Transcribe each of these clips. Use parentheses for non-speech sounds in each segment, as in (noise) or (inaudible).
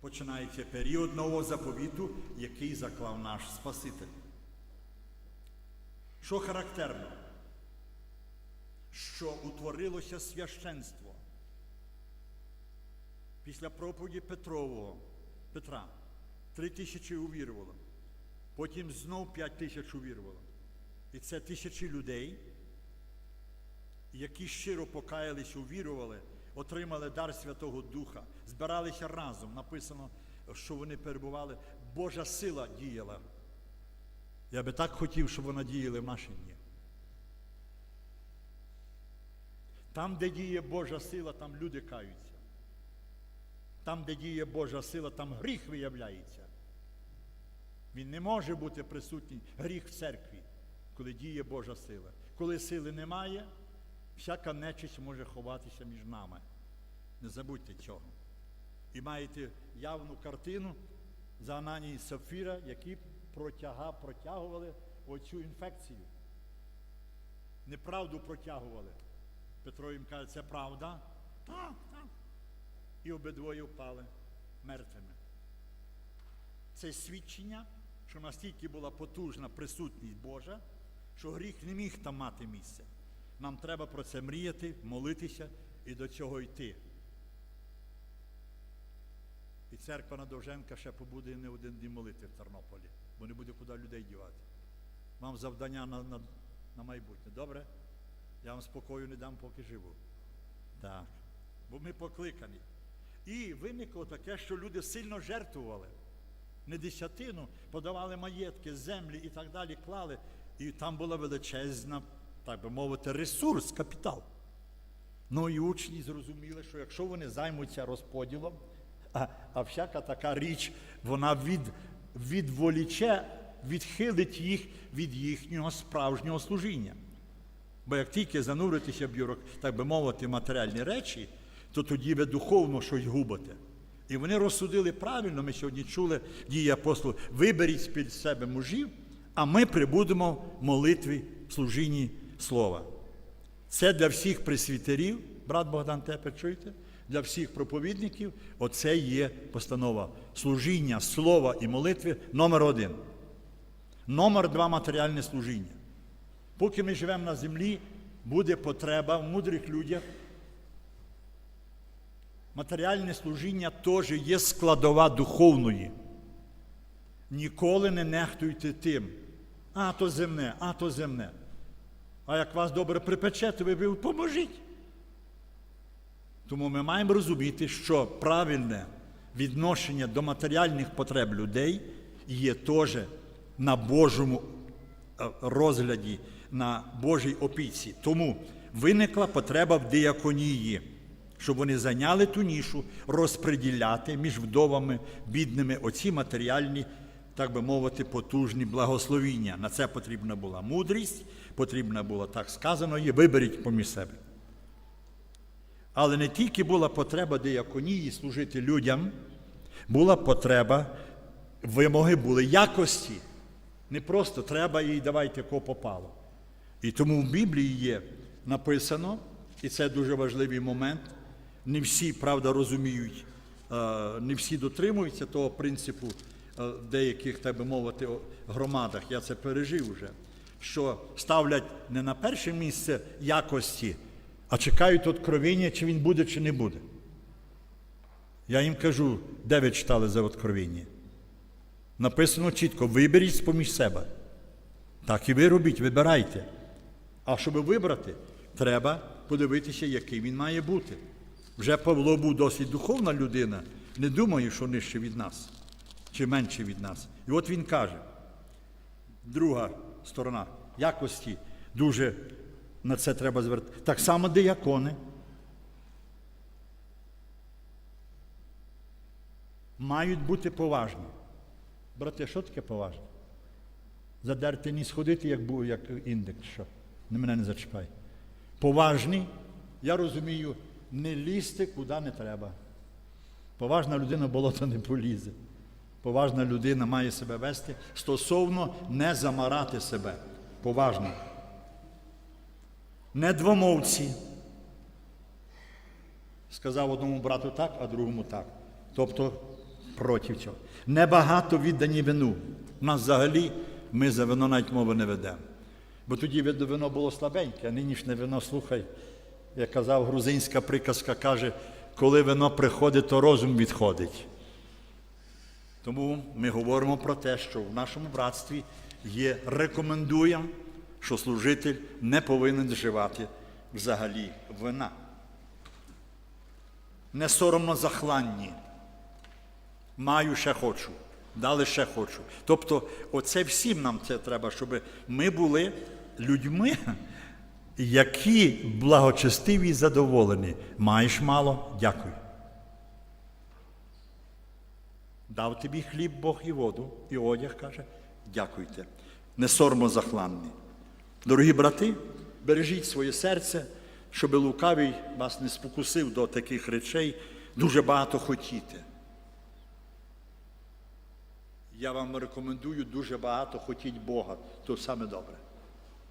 починається період нового заповіту, який заклав наш Спаситель. Що характерно? Що утворилося священство. Після проповіді Петрового, Петра, три тисячі увірувало. Потім знов п'ять тисяч увірувало. І це тисячі людей, які щиро покаялись, увірували, отримали дар Святого Духа, збиралися разом. Написано, що вони перебували. Божа сила діяла. Я би так хотів, щоб вона діяла в наші дні. Там, де діє Божа сила, там люди каються. Там, де діє Божа сила, там гріх виявляється. Він не може бути присутній гріх в церкві, коли діє Божа сила. Коли сили немає, всяка нечисть може ховатися між нами. Не забудьте цього. І маєте явну картину за Ананії і Сапфіра, які протяга, протягували оцю інфекцію. Неправду протягували. Петро їм каже, це правда. Так, так. І обидвоє впали мертвими. Це свідчення, що настільки була потужна присутність Божа, що гріх не міг там мати місця. Нам треба про це мріяти, молитися і до цього йти. І церква на Довженка ще побуде не один день молити в Тернополі, бо не буде куди людей дівати. Вам завдання на, на, на майбутнє. Добре? Я вам спокою не дам, поки живу. Так. Бо ми покликані. І виникло таке, що люди сильно жертвували. Не десятину, подавали маєтки, землі і так далі, клали. І там була величезна, так би мовити, ресурс, капітал. Ну і учні зрозуміли, що якщо вони займуться розподілом, а, а всяка така річ, вона від, відволіче, відхилить їх від їхнього справжнього служіння. Бо як тільки зануритися бюрок, так би мовити, матеріальні речі, то тоді ви духовно щось губите. І вони розсудили правильно, ми сьогодні чули дії апостолів, виберіть з-під себе мужів, а ми прибудемо в молитві, в служінні слова. Це для всіх пресвітерів, брат Богдан Тепер, чуєте? Для всіх проповідників оце є постанова служіння слова і молитви номер один. Номер два матеріальне служіння. Поки ми живемо на землі, буде потреба в мудрих людях. Матеріальне служіння теж є складова духовної. Ніколи не нехтуйте тим. А то земне, а то земне. А як вас добре припече, то ви, поможіть. Тому ми маємо розуміти, що правильне відношення до матеріальних потреб людей є теж на Божому е, розгляді, на Божій опіці. Тому виникла потреба в діаконії, щоб вони зайняли ту нішу, розподіляти між вдовами, бідними оці матеріальні, так би мовити, потужні благословіння. На це потрібна була мудрість, потрібна була, так сказано, є, виберіть поміж себе. Але не тільки була потреба діаконії служити людям, була потреба, вимоги були якості. Не просто треба їй давайте кого попало. І тому в Біблії є написано, і це дуже важливий момент. Не всі, правда, розуміють, е, не всі дотримуються того принципу деяких, так би мовити, громадах. Я це пережив вже. Що ставлять не на перше місце якості, а чекають откровення, чи він буде, чи не буде. Я їм кажу, де ви читали за откровення? Написано чітко: виберіть з-поміж себе. Так і ви робіть, вибирайте. А щоб вибрати, треба подивитися, який він має бути. Вже Павло був досить духовна людина, не думаю, що нижче від нас чи менше від нас. І от він каже, друга сторона якості дуже на це треба звертати. Так само диякони. Мають бути поважні. Брате, що таке поважне? Задерти ніс ходити, як був, як індекс, що? Не мене не зачіпай. Поважний, я розумію, не лізти куди не треба. Поважна людина болото не полізе. Поважна людина має себе вести стосовно не замарати себе. Поважно. Не двомовці. Сказав одному брату так, а другому так. Тобто проти цього. Небагато віддані вину. У нас взагалі ми за вино навіть мови не ведемо. Бо тоді вино було слабеньке, а нинішнє вино, слухай, як казав грузинська приказка, каже, коли вино приходить, то розум відходить. Тому ми говоримо про те, що в нашому братстві є рекомендуємо, що служитель не повинен вживати взагалі вина. Не соромно захланні. Маю ще хочу, дали ще хочу. Тобто, оце всім нам це треба, щоб ми були людьми, які благочестиві і задоволені. Маєш мало, дякую. Дав тобі хліб Бог і воду, і одяг каже, дякуйте. Не сормо захланний. Дорогі брати, бережіть своє серце, щоб лукавий вас не спокусив до таких речей, дуже багато хотіти. Я вам рекомендую дуже багато хотіть Бога, то саме добре.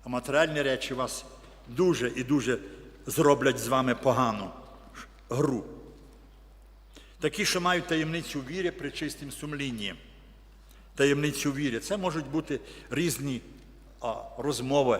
А матеріальні речі вас дуже і дуже зроблять з вами погану гру. Такі, що мають таємницю віри при чистім сумлінні. Таємницю віри. Це можуть бути різні а, розмови,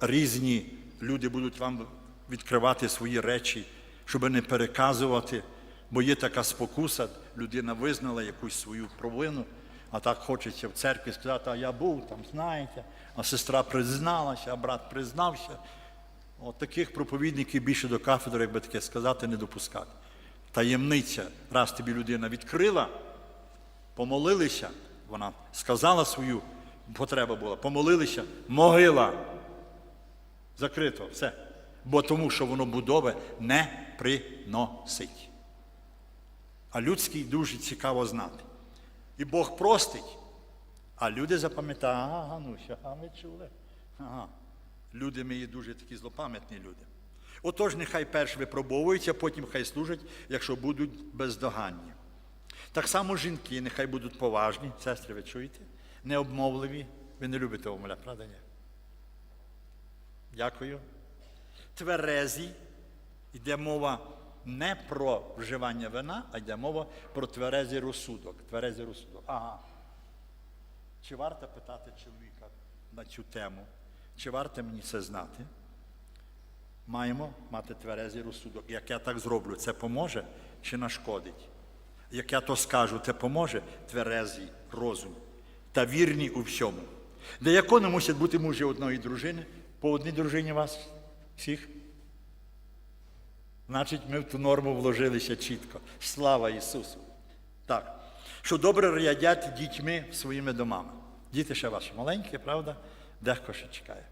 різні люди будуть вам відкривати свої речі, щоб не переказувати, бо є така спокуса, людина визнала якусь свою провину, а так хочеться в церкві сказати, а я був там, знаєте, а сестра призналася, а брат признався. От таких проповідників більше до кафедри, якби таке сказати, не допускати. Таємниця, раз тобі людина відкрила, помолилися, вона сказала свою потребу була, помолилися, могила. Закрито, все. Бо тому, що воно будови не приносить. А людський дуже цікаво знати. І Бог простить, а люди запам'ятають, ага, ну а ми чули. Ага. Люди є дуже такі злопам'ятні люди. Отож, нехай перш випробовуються, потім хай служать, якщо будуть бездоганні. Так само жінки, нехай будуть поважні, сестри, ви чуєте? Необмовливі. Ви не любите омоля, правда? Ні? Дякую. Тверезі. Йде мова не про вживання вина, а йде мова про тверезий розсудок. Тверезий розсудок. Ага. Чи варто питати чоловіка на цю тему? Чи варто мені це знати? Маємо мати тверезий розсудок. Як я так зроблю, це поможе чи нашкодить? Як я то скажу, це поможе тверезий розум та вірні у всьому. Для якого не мусять бути мужі одної дружини, по одній дружині вас всіх? Значить, ми в ту норму вложилися чітко. Слава Ісусу! Так. Що добре рядять дітьми своїми домами. Діти ще ваші маленькі, правда? Дехто ще чекає.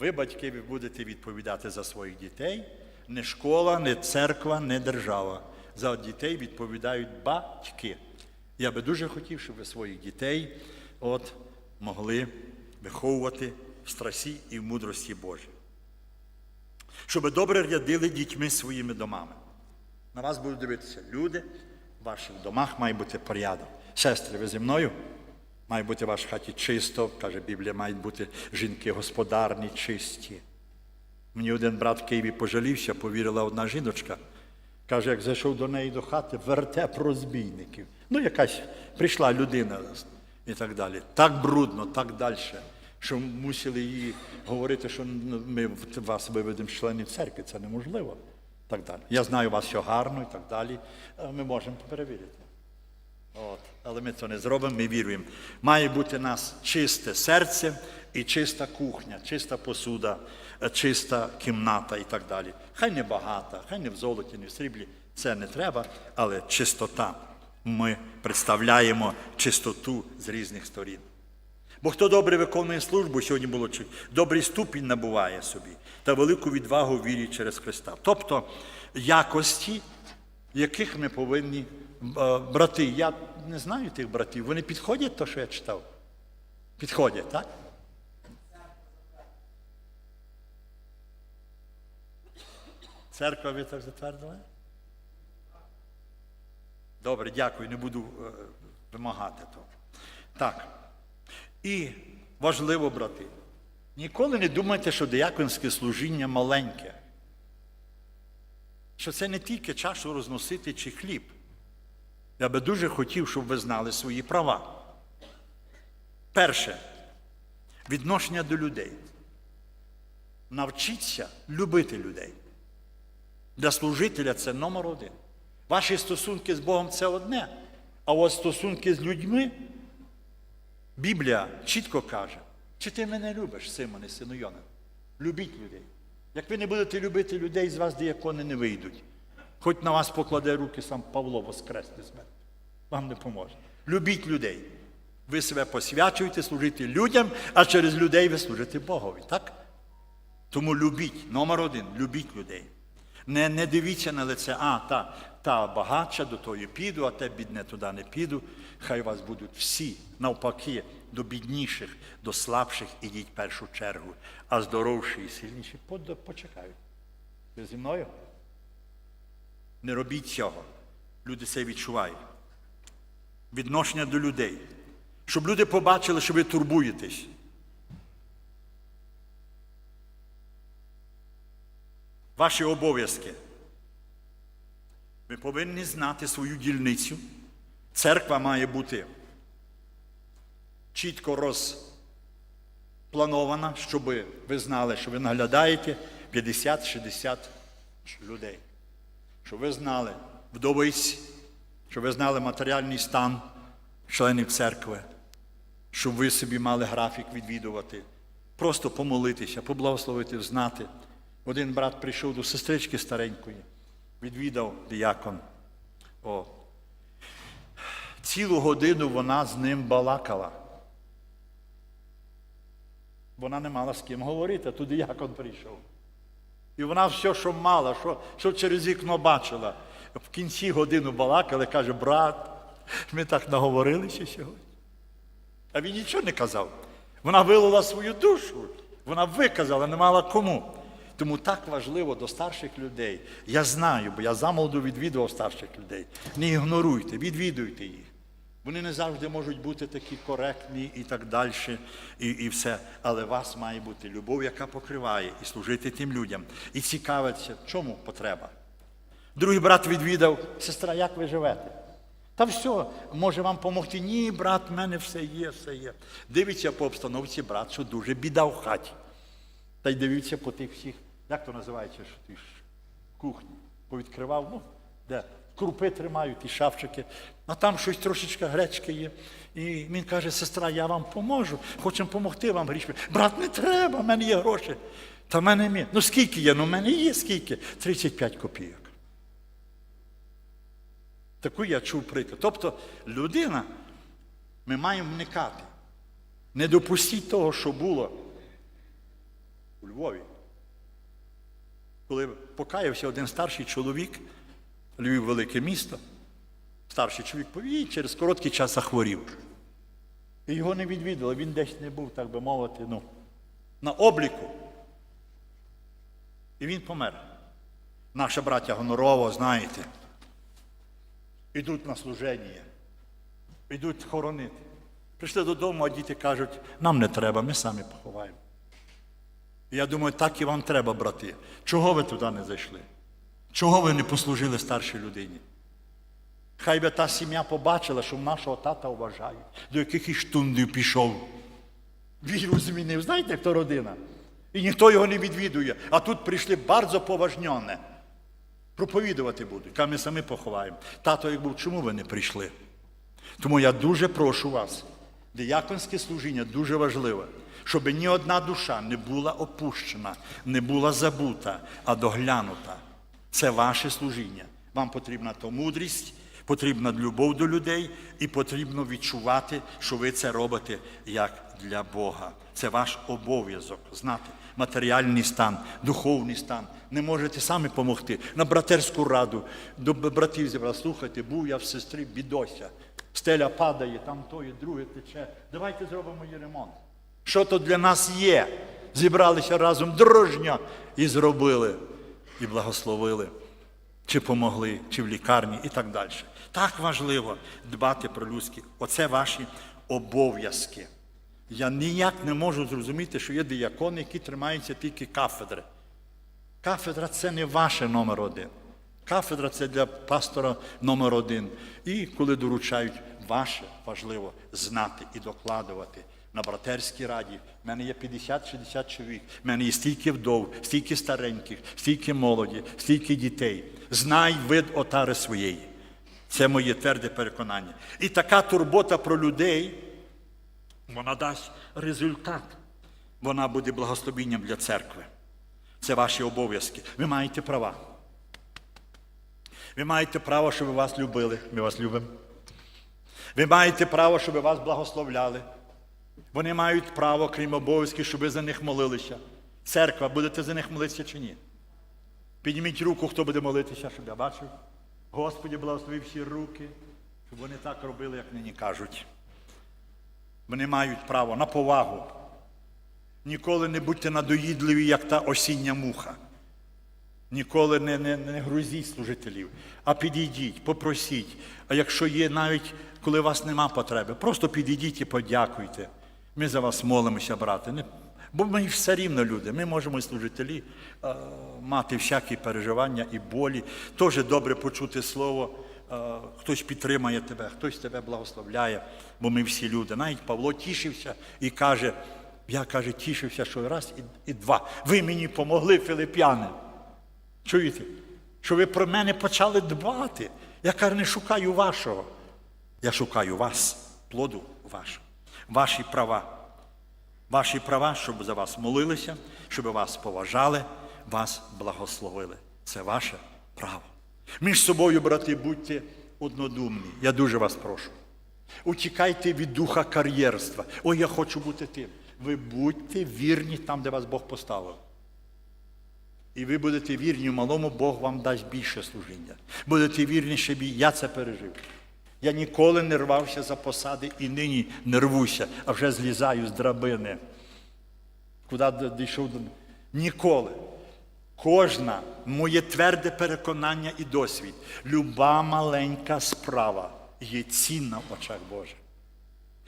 Ви, батьки, ви будете відповідати за своїх дітей. Не школа, не церква, не держава. За дітей відповідають батьки. Я би дуже хотів, щоб ви своїх дітей от, могли виховувати в страсі і в мудрості Божій. Щоб добре рядили дітьми своїми домами. На вас будуть дивитися люди, в ваших домах має бути порядок. Сестри, ви зі мною? Має бути в вашій хаті чисто, каже Біблія, мають бути жінки господарні, чисті. Мені один брат в Києві пожалівся, повірила одна жіночка. Каже, як зайшов до неї до хати, вертеп розбійників. Ну, якась прийшла людина і так далі. Так брудно, так далі, що мусили їй говорити, що ми вас виведемо з членів церкви. Це неможливо. Так далі. Я знаю вас все гарно і так далі. Ми можемо перевірити. От. Але ми це не зробимо, ми віруємо. Має бути у нас чисте серце і чиста кухня, чиста посуда, чиста кімната і так далі. Хай не багата, хай не в золоті, не в сріблі. Це не треба, але чистота. Ми представляємо чистоту з різних сторін. Бо хто добре виконує службу, сьогодні було добрий ступінь набуває собі та велику відвагу вірі через Христа. Тобто якості, яких ми повинні брати. Я не знаю тих братів. Вони підходять то, що я читав? Підходять, так? Церква ви так затвердили? Добре, дякую, не буду е, вимагати того. Так. І важливо, брати, ніколи не думайте, що дияконське служіння маленьке. Що це не тільки чашу розносити чи хліб. Я би дуже хотів, щоб ви знали свої права. Перше відношення до людей. Навчіться любити людей. Для служителя це номер один. Ваші стосунки з Богом це одне, а от стосунки з людьми Біблія чітко каже, чи ти мене любиш, Симоне, сину Йона? Любіть людей. Як ви не будете любити людей, з вас діякони не вийдуть. Хоч на вас покладе руки сам Павло воскресне мене. Вам не поможе. Любіть людей. Ви себе посвячуєте служити людям, а через людей ви служите Богові. Так? Тому любіть, номер один, любіть людей. Не, не дивіться на лице, а та, та багатша до тої піду, а те бідне туди не піду. Хай вас будуть всі, навпаки, до бідніших, до слабших ідіть в першу чергу, а здоровші і сильніші почекають. Ви зі мною? Не робіть цього. Люди це відчувають. Відношення до людей. Щоб люди побачили, що ви турбуєтесь. Ваші обов'язки. Ви повинні знати свою дільницю. Церква має бути чітко розпланована, щоб ви знали, що ви наглядаєте 50-60 людей. Щоб ви знали вдовиць, щоб ви знали матеріальний стан членів церкви, щоб ви собі мали графік відвідувати, просто помолитися, поблагословити, знати. Один брат прийшов до сестрички старенької, відвідав діякон. О. Цілу годину вона з ним балакала. Вона не мала з ким говорити, а тут діякон прийшов. І вона все, що мала, що, що через вікно бачила. В кінці годину балакали, каже, брат, ми так наговорилися сьогодні. А він нічого не казав. Вона вилила свою душу, вона виказала, не мала кому. Тому так важливо до старших людей. Я знаю, бо я замолоду відвідував старших людей. Не ігноруйте, відвідуйте їх. Вони не завжди можуть бути такі коректні і так далі, і, і все. Але у вас має бути любов, яка покриває, і служити тим людям. І цікавиться, чому потреба. Другий брат відвідав, сестра, як ви живете? Та все, може вам допомогти. Ні, брат, в мене все є, все є. Дивиться по обстановці, брат, що дуже біда в хаті. Та й дивіться по тих всіх, як то називається, що ти ж кухні повідкривав, ну, де крупи тримають, і шафчики, а там щось трошечки гречки є. І він каже, сестра, я вам поможу, хочемо допомогти вам грішми. Брат, не треба, в мене є гроші. Та в мене є. Ну скільки є? Ну в мене є скільки? 35 копійок. Таку я чув приклад. Тобто людина, ми маємо вникати. Не допустіть того, що було у Львові. Коли покаявся один старший чоловік, Львів велике місто, старший чоловік повій, через короткий час захворів. І його не відвідали, він десь не був, так би мовити, ну, на обліку. І він помер. Наша браття Гонорова, знаєте, ідуть на служення, йдуть хоронити. Прийшли додому, а діти кажуть, нам не треба, ми самі поховаємо. Я думаю, так і вам треба, брати. Чого ви туди не зайшли? Чого ви не послужили старшій людині? Хай би та сім'я побачила, що нашого тата вважають, до яких і штундів пішов. Віру змінив. Знаєте, хто родина? І ніхто його не відвідує. А тут прийшли bardzo поважньоне. Проповідувати будуть, а ми самі поховаємо. Тато, як був, чому ви не прийшли? Тому я дуже прошу вас, дияконське служіння дуже важливе, щоб ні одна душа не була опущена, не була забута, а доглянута. Це ваше служіння. Вам потрібна то мудрість, потрібна любов до людей, і потрібно відчувати, що ви це робите як для Бога. Це ваш обов'язок знати матеріальний стан, духовний стан. Не можете самі допомогти. На братерську раду до братів зібрав. Слухайте, був я в сестрі бідося. Стеля падає, там то і друге тече. Давайте зробимо її ремонт. Що то для нас є? Зібралися разом дружньо і зробили, і благословили, чи помогли, чи в лікарні, і так далі. Так важливо дбати про людські. Оце ваші обов'язки. Я ніяк не можу зрозуміти, що є диякони, які тримаються тільки кафедри. Кафедра це не ваше номер один. Кафедра це для пастора номер один. І коли доручають, ваше важливо знати і докладувати. На братерській раді в мене є 50-60 чоловік. В мене є стільки вдов, стільки стареньких, стільки молоді, стільки дітей. Знай вид отари своєї. Це моє тверде переконання. І така турбота про людей, вона дасть результат. Вона буде благословенням для церкви. Це ваші обов'язки. Ви маєте права. Ви маєте право, щоб вас любили. Ми вас любимо. Ви маєте право, щоб вас благословляли. Вони мають право, крім обов'язків, щоб ви за них молилися. Церква, будете за них молитися чи ні? Підніміть руку, хто буде молитися, щоб я бачив. Господі, благослови всі руки, щоб вони так робили, як нині кажуть. Вони мають право на повагу. Ніколи не будьте надоїдливі, як та осіння муха. Ніколи не, не, не грузіть служителів, а підійдіть, попросіть. А якщо є навіть коли у вас нема потреби, просто підійдіть і подякуйте. Ми за вас молимося, брате. Не, бо ми все рівно люди. Ми можемо служителі е, мати всякі переживання і болі. Теж добре почути слово. Е, хтось підтримає тебе, хтось тебе благословляє, бо ми всі люди. Навіть Павло тішився і каже: я каже, тішився, що раз і, і два. Ви мені помогли, филип'яни. Чуєте? Що ви про мене почали дбати. Я каже, не шукаю вашого. Я шукаю вас, плоду вашого, ваші права. Ваші права, щоб за вас молилися, щоб вас поважали, вас благословили. Це ваше право. Між собою, брати, будьте однодумні. Я дуже вас прошу. Утікайте від духа кар'єрства. Ой, я хочу бути тим. Ви будьте вірні там, де вас Бог поставив. І ви будете вірні в малому, Бог вам дасть більше служіння. Будете вірні, щоб я це пережив. Я ніколи не рвався за посади і нині не рвуся, а вже злізаю з драбини. Куди дійшов до. Ніколи. Кожна моє тверде переконання і досвід, люба маленька справа є цінна в очах Божих.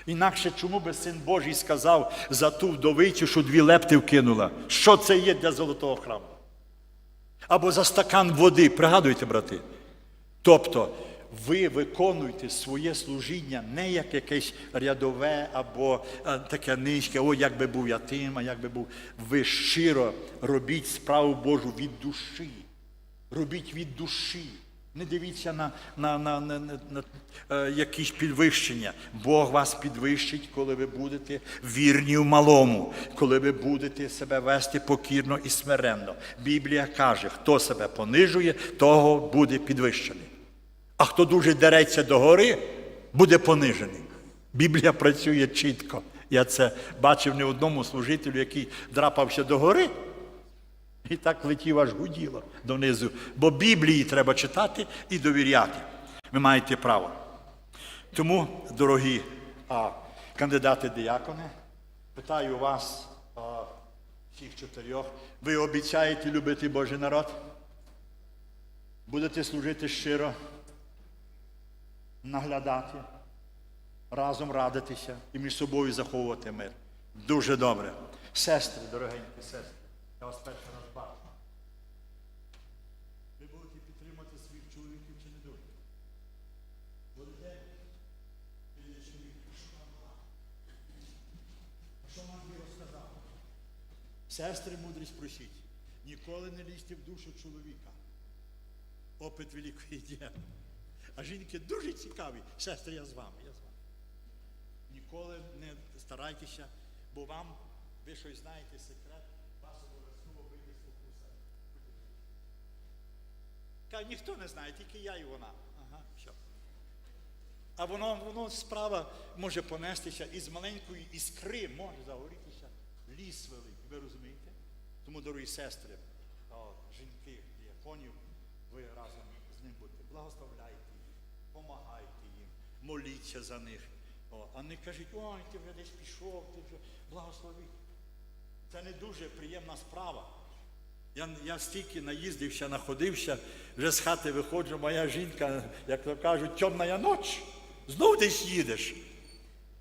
Інакше чому би син Божий сказав за ту вдовицю, що дві лепти вкинула? Що це є для золотого храму? Або за стакан води, Пригадуйте, брати? Тобто, ви виконуєте своє служіння не як якесь рядове або е, таке низьке, о, як би був я тим, а як би був. Ви щиро робіть справу Божу від душі. Робіть від душі. Не дивіться на, на, на, на, на, на е, якісь підвищення. Бог вас підвищить, коли ви будете вірні в малому, коли ви будете себе вести покірно і смиренно. Біблія каже, хто себе понижує, того буде підвищений. А хто дуже дереться до гори, буде понижений. Біблія працює чітко. Я це бачив не одному служителю, який драпався до гори. І так летів аж гуділо донизу. Бо Біблії треба читати і довіряти. Ви маєте право. Тому, дорогі а, кандидати диякони, питаю вас, а, всіх чотирьох, ви обіцяєте любити Божий народ? Будете служити щиро, наглядати, разом радитися і між собою заховувати мир. Дуже добре. Сестри, дорогенькі сестри, я вас перший раз бачу. Ви будете підтримати своїх чоловіків чи не? Будете? Була? А Що вам Бог сказав? Сестри, мудрість просіть. Ніколи не лізьте в душу чоловіка. Опит великої дієви. А жінки дуже цікаві. Сестри, я з вами, я з вами. Ніколи не старайтеся, бо вам, ви щось знаєте секрет, вас обов'язково вийде спокуса. Каже, ніхто не знає, тільки я і вона. Ага, все. А воно, воно справа може понестися із маленької іскри може загорітися ліс великий. Ви розумієте? Тому, дорогі сестри, о, жінки, діяконів, ви разом з ним будете. Благословляйте їх, помагайте їм, моліться за них. О, а не кажіть, ой, ти вже десь пішов, ти вже благословіть. Це не дуже приємна справа. Я, я стільки наїздився, находився, вже з хати виходжу, моя жінка, як то кажуть, темна ніч, знов десь їдеш.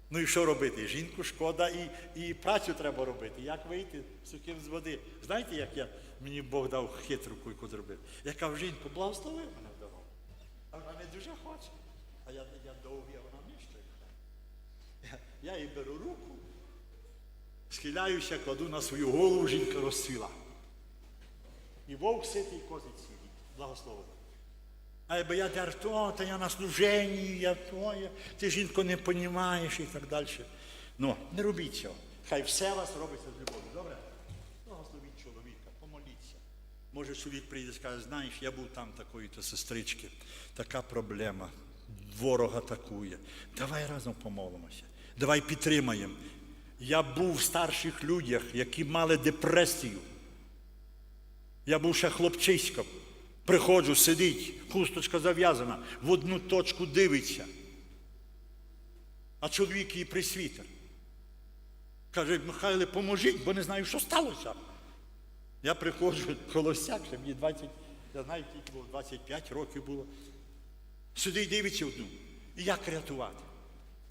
Ну і що робити? Жінку шкода і, і працю треба робити. Як вийти сухим з води? Знаєте, як я, мені Бог дав хитру яку зробив? Я кажу, жінку, благослови мене в дорогу. А вона не дуже хоче. А я, я довгий, а вона. Я, я їй беру руку, схиляюся, кладу на свою голову, жінка розцвіла. І вовк ситий, і козить сидить. Благословив. А якби я дер, то, та я на служенні, я то, я, ти жінко не понімаєш і так далі. Ну, не робіть цього. Хай все вас робиться з любов'ю. Добре? Благословіть чоловіка, помоліться. Може, чоловік прийде і скаже, знаєш, я був там такої-то сестрички, така проблема, ворог атакує. Давай разом помолимося. Давай підтримаємо. Я був в старших людях, які мали депресію. Я був ще хлопчиськом. Приходжу, сидить, хусточка зав'язана, в одну точку дивиться. А чоловік її присвітер. Каже, Михайле, поможіть, бо не знаю, що сталося. Я приходжу холостяк, ще мені 20, я знаю, тільки було 25 років було. Сидить, дивиться одну. І як рятувати?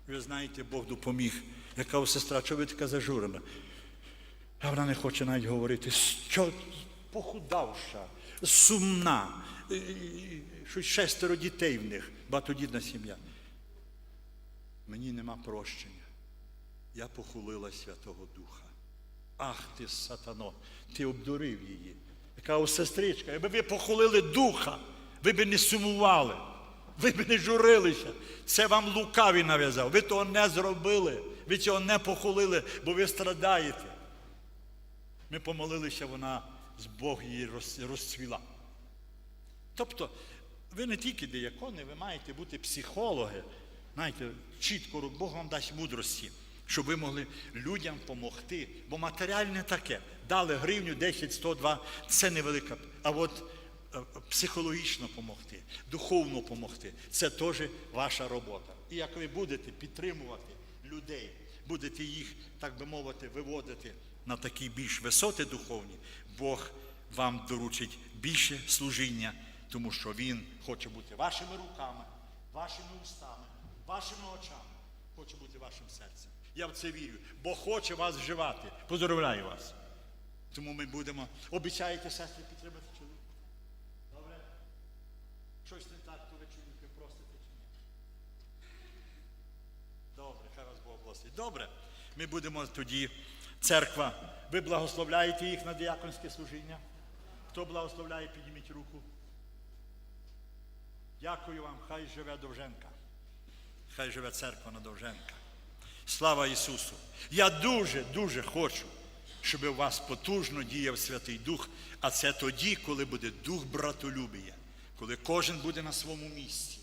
Ви знаєте, Бог допоміг. Я кажу, сестра, чого ви така зажурена? А вона не хоче навіть говорити, що похудавша, сумна, і- і- щось шестеро дітей в них, багатодітна сім'я. Мені нема прощення. Я похулила Святого Духа. Ах ти, сатано, ти обдурив її. Яка о, сестричка, якби ви похулили духа, ви б не сумували, ви б не журилися. Це вам лукавий нав'язав. Ви того не зробили, ви цього не похулили, бо ви страдаєте. Ми помолилися, вона з Бог її розцвіла. Тобто, ви не тільки диякони, ви маєте бути психологи. Знаєте, чітко Бог вам дасть мудрості, щоб ви могли людям допомогти. Бо матеріальне таке. Дали гривню 10, 100, 2, це невелика. А от е, психологічно допомогти, духовно допомогти це теж ваша робота. І як ви будете підтримувати людей, будете їх, так би мовити, виводити на такі більш висоти духовні, Бог вам доручить більше служіння, тому що Він хоче бути вашими руками, вашими устами, вашими очами, хоче бути вашим серцем. Я в це вірю. Бог хоче вас вживати. Поздравляю вас. Тому ми будемо. Обіцяєте, сестри, підтримати чоловіка? Добре? Щось не так, то ви чоловіки просите чи ні? Добре, хай вас Бог благословить. Добре. Ми будемо тоді, церква, ви благословляєте їх на діяконське служіння. Хто благословляє, підніміть руку. Дякую вам, хай живе Довженка. Хай живе церква на Довженка. Слава Ісусу! Я дуже, дуже хочу, щоб у вас потужно діяв Святий Дух, а це тоді, коли буде дух братолюбія, коли кожен буде на своєму місці.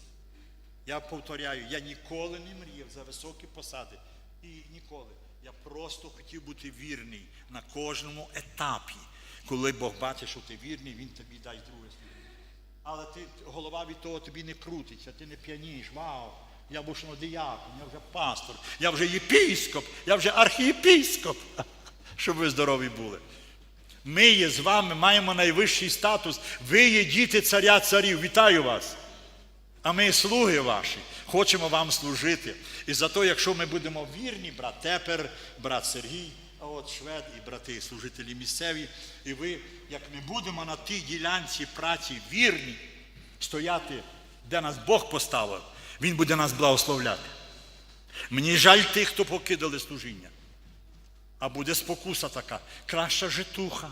Я повторяю, я ніколи не мріяв за високі посади. І ніколи. Я просто хотів бути вірний на кожному етапі. Коли Бог бачить, що ти вірний, Він тобі дасть друге служіння. Але ти, голова від того тобі не крутиться, ти не п'янієш. Вау, я був діякон, я вже пастор, я вже єпіскоп, я вже архієпіскоп. (laughs) Щоб ви здорові були. Ми є з вами, маємо найвищий статус. Ви є діти царя царів. Вітаю вас. А ми слуги ваші, хочемо вам служити. І зато, якщо ми будемо вірні, брат Тепер, брат Сергій, а от швед і брати, служителі місцеві, і ви, як ми будемо на тій ділянці праці вірні, стояти, де нас Бог поставив, Він буде нас благословляти. Мені жаль тих, хто покидали служіння. А буде спокуса така, краща житуха.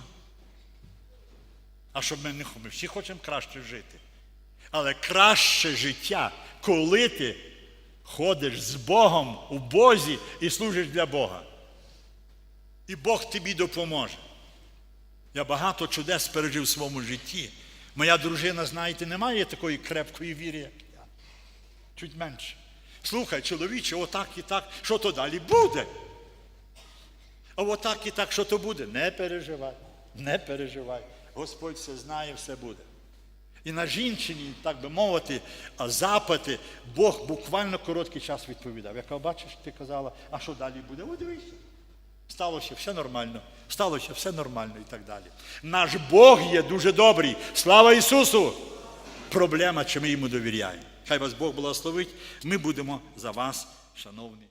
А щоб ми не ми всі хочемо краще жити. Але краще життя, коли ти ходиш з Богом у Бозі і служиш для Бога. І Бог тобі допоможе. Я багато чудес пережив в своєму житті. Моя дружина, знаєте, не має такої крепкої віри, як я. Чуть менше. Слухай, чоловіче, отак і так, що то далі буде? А отак і так, що то буде? Не переживай, не переживай. Господь все знає, все буде. І на жінчині, так би мовити, запити Бог буквально короткий час відповідав. Яка бачиш, ти казала, а що далі буде? О, дивися. Сталося все нормально, сталося все нормально і так далі. Наш Бог є дуже добрий. Слава Ісусу! Проблема, чи ми йому довіряємо. Хай вас Бог благословить. Ми будемо за вас, шановні.